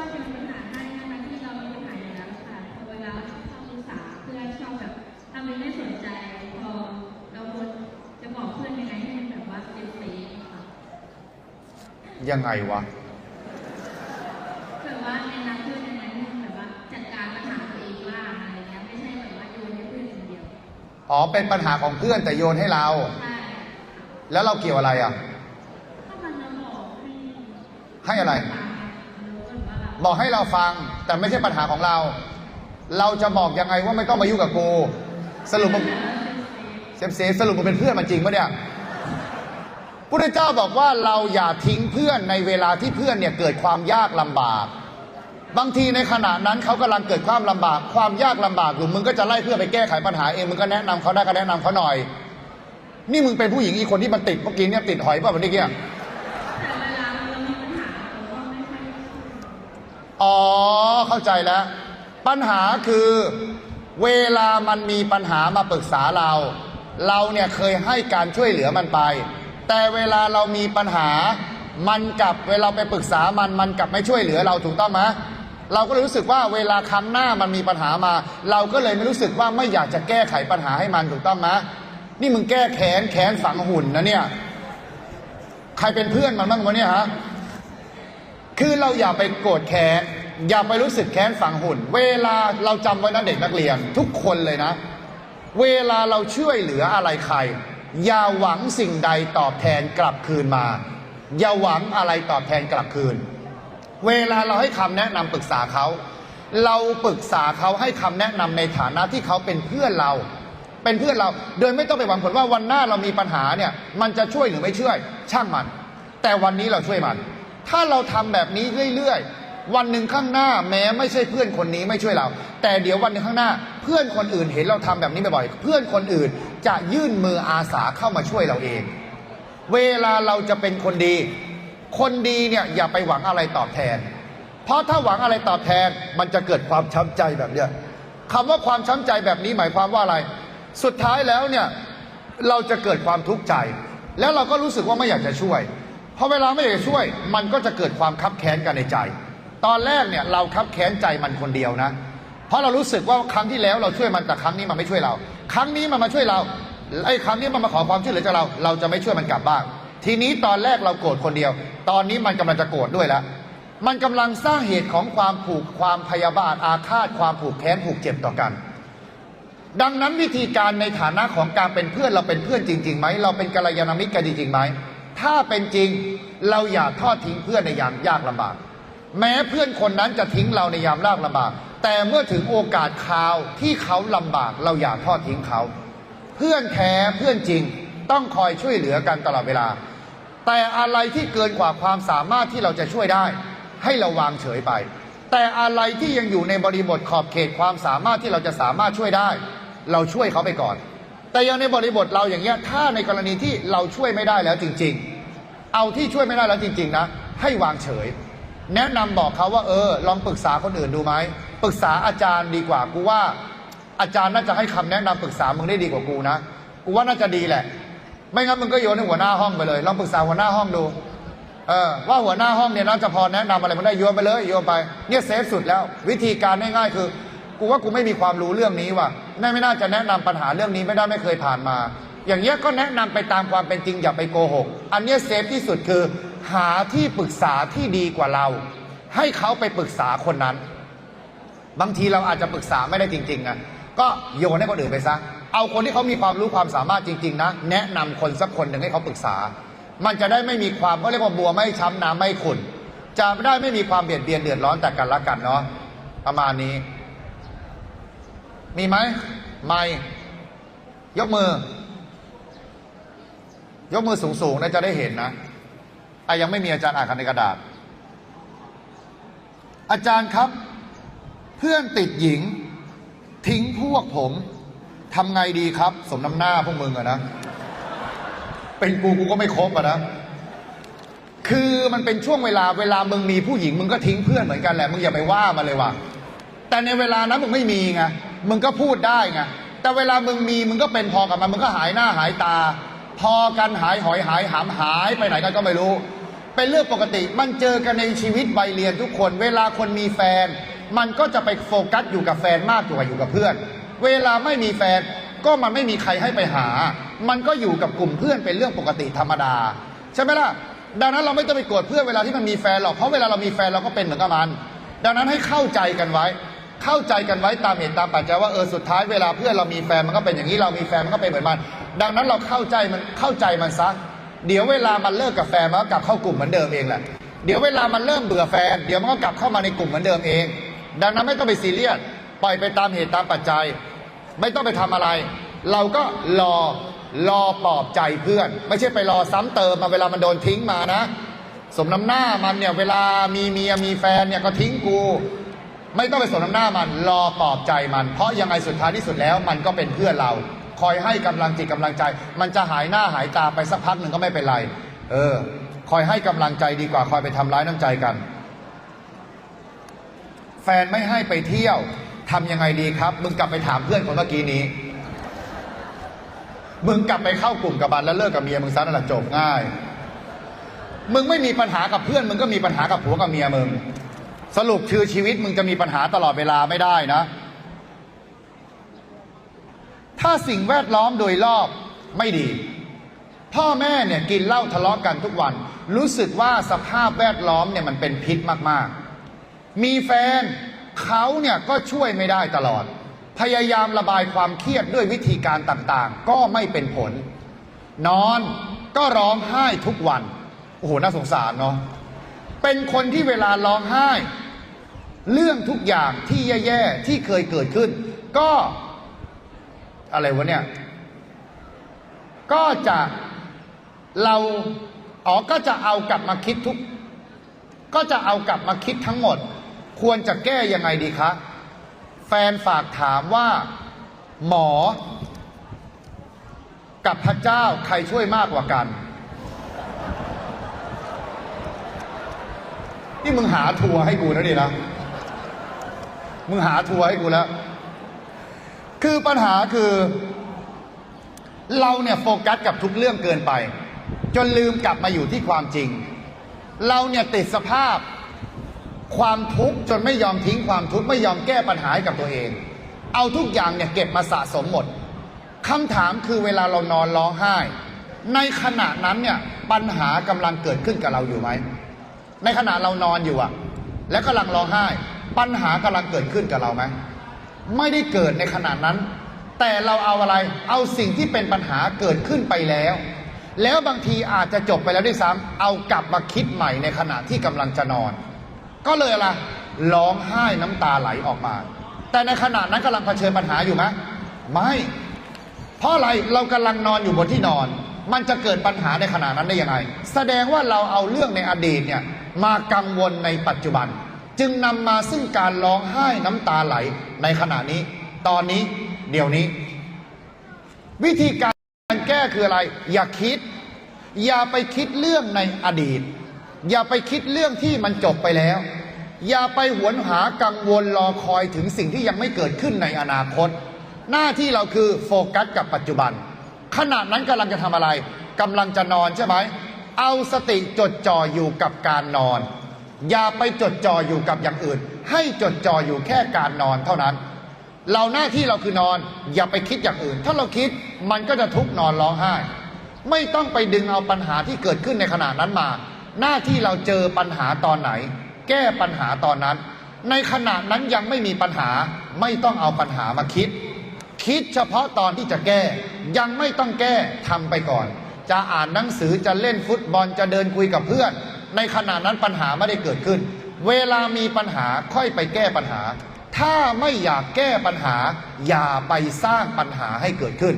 อบเป็นปัญหาให้นะคะที่เรามีปัญหาอยู่แล้วค่ะพอเวลาชอบปรึกษาเพื่อนชอบแบบทำเป็นไม่สนใจ พอเราควรจะบอกเพื่อนยังไงให้มันแบบว่าเป็นเซฟค่ะยังไงวะ แบบว่าแนะนำเพื่อนยังไงให้แบบว่าจัดการปัญหาตัวเองบ้างอะไรเงี้ยไม่ใช่แบบว่าโยนให้เพื่อนอย่างเดียวอ๋อ เป็นปัญหาของเพื่อนแต่โยนให้เรา ใช่แล้วเราเกี่ยวอะไรอะ ถ้ามันจะบอกให้ให้อะไรฟังรู้กันว่าเรา บอกให้เราฟังแต่ไม่ใช่ปัญหาของเรา เราจะบอกยังไงว่าไม่ต้องมายุ่งกับกู สรุปมึงเซฟเซฟสรุปมึงเป็นเพื่อนมันจริงปะเนี่ยพุทธเจ้าบอกว่าเราอย่าทิ้งเพื่อนในเวลาที่เพื่อนเนี่ยเกิดความยากลำบาก บางทีในขณะนั้นเขากำลังเกิดความลำบาก ความยากลำบากอยู่มึงก็จะไล่เพื่อนไปแก้ไขปัญหาเองมึงก็แนะนำเขาได้ก็แนะนำเขาหน่อย นี่มึงเป็นผู้หญิงอีกคนที่มันติดเมื่อกี้เนี่ยติดหอยป่ะวันนี้เกี้ย แต่เวลาเรามีปัญหาเราก็ไม่ค่อย อ๋อ เข้าใจแล้ว ปัญหาคือเวลามันมีปัญหามาปรึกษาเรา เราเนี่ยเคยให้การช่วยเหลือมันไป แต่เวลาเรามีปัญหา มันกลับเวลาไปปรึกษามันมันกลับไม่ช่วยเหลือเราถูกต้องไหมเราก็เลยรู้สึกว่าเวลาครั้งหน้ามันมีปัญหามา เราก็เลยไม่รู้สึกว่าไม่อยากจะแก้ไขปัญหาให้มันถูกต้องไหมนี่มึงแก้แค้นแค้นฝังหุ่นนะเนี่ยใครเป็นเพื่อนมันบ้างวะเนี่ยฮะคือเราอย่าไปโกรธแค้น อย่าไปรู้สึกแค้นฝังหุ่น เวลาเราจำไว้นะเด็กนักเรียน ทุกคนเลยนะ เวลาเราช่วยเหลืออะไรใคร อย่าหวังสิ่งใดตอบแทนกลับคืนมา อย่าหวังอะไรตอบแทนกลับคืน เวลาเราให้คำแนะนำปรึกษาเขา เราปรึกษาเขาให้คำแนะนำในฐานะที่เขาเป็นเพื่อนเรา เป็นเพื่อนเรา โดยไม่ต้องไปหวังผลว่าวันหน้าเรามีปัญหาเนี่ย มันจะช่วยหรือไม่ช่วย ช่างมัน แต่วันนี้เราช่วยมัน ถ้าเราทำแบบนี้เรื่อยๆ วันหนึ่งข้างหน้าแม้ไม่ใช่เพื่อนคนนี้ไม่ช่วยเรา แต่เดี๋ยววันหนึ่งข้างหน้า เพื่อนคนอื่นเห็นเราทำแบบนี้บ่อยๆเพื่อนคนอื่นจะยื่นมืออาสาเข้ามาช่วยเราเอง เวลาเราจะเป็นคนดี คนดีเนี่ยอย่าไปหวังอะไรตอบแทน เพราะถ้าหวังอะไรตอบแทนมันจะเกิดความช้ำใจแบบเนี้ยคำว่าความช้ำใจแบบนี้หมายความว่าอะไร สุดท้ายแล้วเนี่ยเราจะเกิดความทุกข์ใจ แล้วเราก็รู้สึกว่าไม่อยากจะช่วยพอเวลาไม่อยากจะช่วย มันก็จะเกิดความคับแค้นกันในใจ ตอนแรกเนี่ยเราคับแค้นใจมันคนเดียวนะ เพราะเรารู้สึกว่าครั้งที่แล้วเราช่วยมันแต่ครั้งนี้มันไม่ช่วยเรา ครั้งนี้มันมาช่วยเราไอ้ครั้งนี้มันมาขอความช่วยเหลือจากเรา เราจะไม่ช่วยมันกลับบ้าง ทีนี้ตอนแรกเราโกรธคนเดียว ตอนนี้มันกำลังจะโกรธด้วยแล้ว มันกำลังสร้างเหตุของความผูกความพยาบาทอาฆาตความผูกแค้นผูกเจ็บต่อกัน ดังนั้นวิธีการในฐานะของการเป็นเพื่อนเราเป็นเพื่อนจริงๆไหมเราเป็นกัลยาณมิตรกันจริงๆไหมถ้าเป็นจริงเราอย่าทอดทิ้งเพื่อนในยามยากลำบาก แม้เพื่อนคนนั้นจะทิ้งเราในยามยากลำบาก แต่เมื่อถึงโอกาสคราวที่เขาลำบากเราอย่าทอดทิ้งเขา เพื่อนแท้เพื่อนจริงต้องคอยช่วยเหลือกันตลอดเวลา แต่อะไรที่เกินกว่าความสามารถที่เราจะช่วยได้ ให้เราวางเฉยไป แต่อะไรที่ยังอยู่ในบริบทขอบเขตความสามารถที่เราจะสามารถช่วยได้ เราช่วยเขาไปก่อน แต่ยังในบริบทเราอย่างเงี้ยถ้าในกรณีที่เราช่วยไม่ได้แล้วจริง ๆ เอาที่ช่วยไม่ได้แล้วจริง ๆ นะ ให้วางเฉย แนะนำบอกเขาว่าเออ ลองปรึกษาคนอื่นดูไหมปรึกษาอาจารย์ดีกว่ากูว่า อาจารย์น่าจะให้คำแนะนำปรึกษามึงได้ดีกว่ากูนะกูว่าน่าจะดีแหละ ไม่งั้นมึงก็โยนให้หัวหน้าห้องไปเลย ลองปรึกษาหัวหน้าห้องดูเออว่าหัวหน้าห้องเนี่ยน่าจะพอแนะนำอะไรมันได้โยนไปเลยโยนไปเนี่ยเซฟสุดแล้ว วิธีการง่ายๆคือ กูว่ากูไม่มีความรู้เรื่องนี้ว่ะน่าไม่น่าจะแนะนำปัญหาเรื่องนี้ไม่ได้ไม่เคยผ่านมา อย่างเงี้ยก็แนะนำไปตามความเป็นจริงอย่าไปโกหก อันเนี้ยเซฟที่สุดคือ หาที่ปรึกษาที่ดีกว่าเรา ให้เขาไปปรึกษาคนนั้น บางทีเราอาจจะปรึกษาไม่ได้จริงๆนะก็โยนให้คนอื่นไปซะ เอาคนที่เขามีความรู้ความสามารถจริง ๆ นะ แนะนำคนสักคนหนึ่งให้เขาปรึกษา มันจะได้ไม่มีความเขาเรียกว่าบัวไม่ช้ำน้ำไม่ขุ่นจะได้ไม่มีความเบียดเบียนเดือดร้อนแต่กันละกันเนาะประมาณนี้ มีไหมไม่ยกมือ ยกมือสูงๆนะจะได้เห็นนะ อะยังไม่มีอาจารย์อ่านกันในกระดาษ อาจารย์ครับ เพื่อนติดหญิง ทิ้งพวกผมทำไงดีครับ สมน้ำหน้าพวกมึงอะนะ เป็นกูกูก็ไม่ครบอะนะ คือมันเป็นช่วงเวลาเวลามึงมีผู้หญิง มึงก็ทิ้งเพื่อนเหมือนกันแหละมึงอย่าไปว่ามาเลยว่ะแต่ในเวลานั้นมึงไม่มีไงมึงก็พูดได้ไงแต่เวลามึงมีมึงก็เป็นพอกับมันมึงก็หายหน้าหายตา พอกันหายหอยหายหามหายไปไหนกันก็ไม่รู้ เป็นเรื่องปกติ มันเจอกันในชีวิตวัยเรียนทุกคน เวลาคนมีแฟน มันก็จะไปโฟกัสอยู่กับแฟนมากกว่าอยู่กับเพื่อน เวลาไม่มีแฟนก็มันไม่มีใครให้ไปหา มันก็อยู่กับกลุ่มเพื่อนเป็นเรื่องปกติธรรมดา ใช่ไหมล่ะ ดังนั้นเราไม่ต้องไปโกรธเพื่อนเวลาที่มันมีแฟนหรอก เพราะเวลาเรามีแฟนเราก็เป็นเหมือนกับมัน ดังนั้นให้เข้าใจกันไว้ เข้าใจกันไว้ตามเหตุตามปัจจัยว่าเออสุดท้ายเวลาเพื่อนเรามีแฟนมันก็เป็นอย่างนี้เรามีแฟนมันก็เป็นเหมือนมัน ดังนั้นเราเข้าใจมันเข้าใจมันซะ เดี๋ยวเวลามันเลิกกับแฟนมันก็กลับเข้ากลุ่มเหมือนเดิมเองแหละเดี๋ยวเวลามันเริ่มเบื่อแฟน เดี๋ยวมันก็กลับเข้ามาในกลุ่มเหมือนเดิมเอง ดังนั้นไม่ต้องไปซีเรียสปล่อยไปตามเหตุตามปัจจัย ไม่ต้องไปทำอะไร เราก็รอรอปลอบใจเพื่อน ไม่ใช่ไปรอซ้ำเติมมาเวลามันโดนทิ้งมานะ สมน้ำหน้ามันเนี่ยเวลามีเมียมีแฟนเนี่ยก็ทิ้งกู ไม่ต้องไปสนน้ำหน้ามันรอปลอบใจมัน เพราะยังไงสุดท้ายที่สุดแล้วมันก็เป็นเพื่อนเรา คอยให้กำลังจิตกำลังใจ มันจะหายหน้าหายตาไปสักพักหนึ่งก็ไม่เป็นไร เออ คอยให้กำลังใจดีกว่า คอยไปทำร้ายน้ำใจกัน แฟนไม่ให้ไปเที่ยวทำยังไงดีครับ มึงกลับไปถามเพื่อนคนเมื่อกี้นี้ มึงกลับไปเข้ากลุ่มกับบันแล้วเลิกกับเมียมึงซะนั่นแหละจบง่าย มึงไม่มีปัญหากับเพื่อน มึงก็มีปัญหากับผัวกับเมียมึง สรุปคือชีวิตมึงจะมีปัญหาตลอดเวลาไม่ได้นะ ถ้าสิ่งแวดล้อมโดยรอบไม่ดี พ่อแม่เนี่ยกินเหล้าทะเลาะกันทุกวัน รู้สึกว่าสภาพแวดล้อมเนี่ยมันเป็นพิษมากๆ มีแฟนเขาเนี่ยก็ช่วยไม่ได้ตลอด พยายามระบายความเครียดด้วยวิธีการต่างๆ ก็ไม่เป็นผล นอนก็ร้องไห้ทุกวัน โอ้โห น่าสงสารเนาะเป็นคนที่เวลาร้องไห้ เรื่องทุกอย่างที่แย่ๆที่เคยเกิดขึ้น ก็ อะไรวะเนี่ย ก็จะเราอ๋อก็จะเอากลับมาคิดทุก ก็จะเอากลับมาคิดทั้งหมด ควรจะแก้ยังไงดีคะ แฟนฝากถามว่า หมอ กับพระเจ้าใครช่วยมากกว่ากันนี่มึงหาทัวร์ให้กูแล้วดินะมึงหาทัวร์ให้กูแล้ว คือปัญหาคือ เราเนี่ยโฟกัสกับทุกเรื่องเกินไป จนลืมกลับมาอยู่ที่ความจริง เราเนี่ยติดสภาพความทุกข์จนไม่ยอมทิ้งความทุกข์ไม่ยอมแก้ปัญหาให้กับตัวเอง เอาทุกอย่างเนี่ยเก็บมาสะสมหมดคำถามคือเวลาเรานอนร้องไห้ ในขณะนั้นเนี่ยปัญหากำลังเกิดขึ้นกับเราอยู่ไหมในขณะเรานอนอยู่อะแล้วกำลังร้องไห้ ปัญหากำลังเกิดขึ้นกับเราไหม ไม่ได้เกิดในขณะนั้น แต่เราเอาอะไรเอาสิ่งที่เป็นปัญหาเกิดขึ้นไปแล้ว แล้วบางทีอาจจะจบไปแล้วด้วยซ้ำเอากลับมาคิดใหม่ในขณะที่กำลังจะนอน ก็เลยอะไรร้องไห้น้ำตาไหลออกมา แต่ในขณะนั้นกำลังเผชิญปัญหาอยู่ไหมไม่เพราะอะไรเรากำลังนอนอยู่บนที่นอน มันจะเกิดปัญหาในขณะนั้นได้ยังไง แสดงว่าเราเอาเรื่องในอดีตเนี่ยมากังวลในปัจจุบัน จึงนำมาซึ่งการร้องไห้น้ำตาไหลในขณะนี้ ตอนนี้เดี๋ยวนี้ วิธีการแก้คืออะไร อย่าคิด อย่าไปคิดเรื่องในอดีต อย่าไปคิดเรื่องที่มันจบไปแล้ว อย่าไปหวนหากังวลรอคอยถึงสิ่งที่ยังไม่เกิดขึ้นในอนาคต หน้าที่เราคือโฟกัสกับปัจจุบัน ขณะนั้นกำลังจะทำอะไรกำลังจะนอนใช่ไหมเอาสติจดจ่ออยู่กับการนอน อย่าไปจดจ่ออยู่กับอย่างอื่น ให้จดจ่ออยู่แค่การนอนเท่านั้น เราหน้าที่เราคือนอน อย่าไปคิดอย่างอื่น ถ้าเราคิดมันก็จะทุกนอนร้องไห้ ไม่ต้องไปดึงเอาปัญหาที่เกิดขึ้นในขณะนั้นมา หน้าที่เราเจอปัญหาตอนไหน แก้ปัญหาตอนนั้น ในขณะนั้นยังไม่มีปัญหาไม่ต้องเอาปัญหามาคิด คิดเฉพาะตอนที่จะแก้ ยังไม่ต้องแก้ทำไปก่อน จะอ่านหนังสือจะเล่นฟุตบอลจะเดินคุยกับเพื่อน ในขณะนั้นปัญหาไม่ได้เกิดขึ้น เวลามีปัญหาค่อยไปแก้ปัญหา ถ้าไม่อยากแก้ปัญหา อย่าไปสร้างปัญหาให้เกิดขึ้น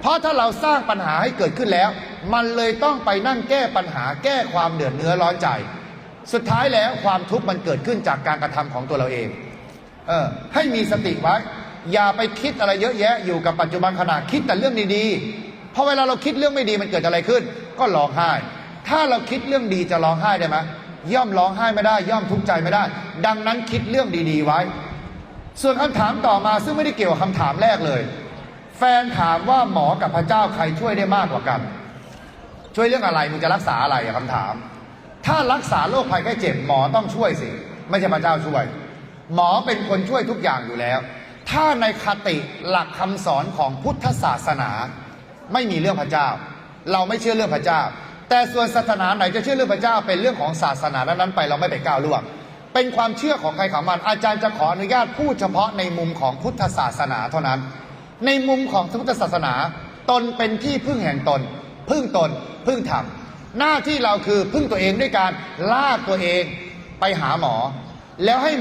เพราะถ้าเราสร้างปัญหาให้เกิดขึ้นแล้ว มันเลยต้องไปนั่งแก้ปัญหา แก้ความเดือดเนื้อร้อนใจ สุดท้ายแล้วความทุกข์มันเกิดขึ้นจากการกระทำของตัวเราเอง เออให้มีสติไว้ อย่าไปคิดอะไรเยอะแยะอยู่กับปัจจุบันขณะคิดแต่เรื่องดีๆพราะเวลาเราคิดเรื่องไม่ดีมันเกิดอะไรขึ้น ก็ร้องไห้ ถ้าเราคิดเรื่องดีจะร้องไห้ได้ไหมย่อมร้องไห้ไม่ได้ ย่อมทุกข์ใจไม่ได้ ดังนั้นคิดเรื่องดีๆไว้ ส่วนคำถามต่อมาซึ่งไม่ได้เกี่ยวกับคำถามแรกเลย แฟนถามว่าหมอกับพระเจ้าใครช่วยได้มากกว่ากัน ช่วยเรื่องอะไรมึงจะรักษาอะไรอะคำถาม ถ้ารักษาโรคภัยไข้เจ็บหมอต้องช่วยสิ ไม่ใช่พระเจ้าช่วย หมอเป็นคนช่วยทุกอย่างอยู่แล้ว ถ้าในคติหลักคำสอนของพุทธศาสนา ไม่มีเรื่องพระเจ้า เราไม่เชื่อเรื่องพระเจ้า แต่ส่วนศาสนาไหนจะเชื่อเรื่องพระเจ้าเป็นเรื่องของศาสนานั้นๆไปเราไม่ไปก้าวล่วง เป็นความเชื่อของใครของมัน อาจารย์จะขออนุญาตพูดเฉพาะในมุมของพุทธศาสนาเท่านั้น ในมุมของพุทธศาสนา ตนเป็นที่พึ่งแห่งตน พึ่งตน พึ่งธรรมหน้าที่เราคือพึ่งตัวเองด้วยการลากตัวเองไปหาหมอ แล้วให้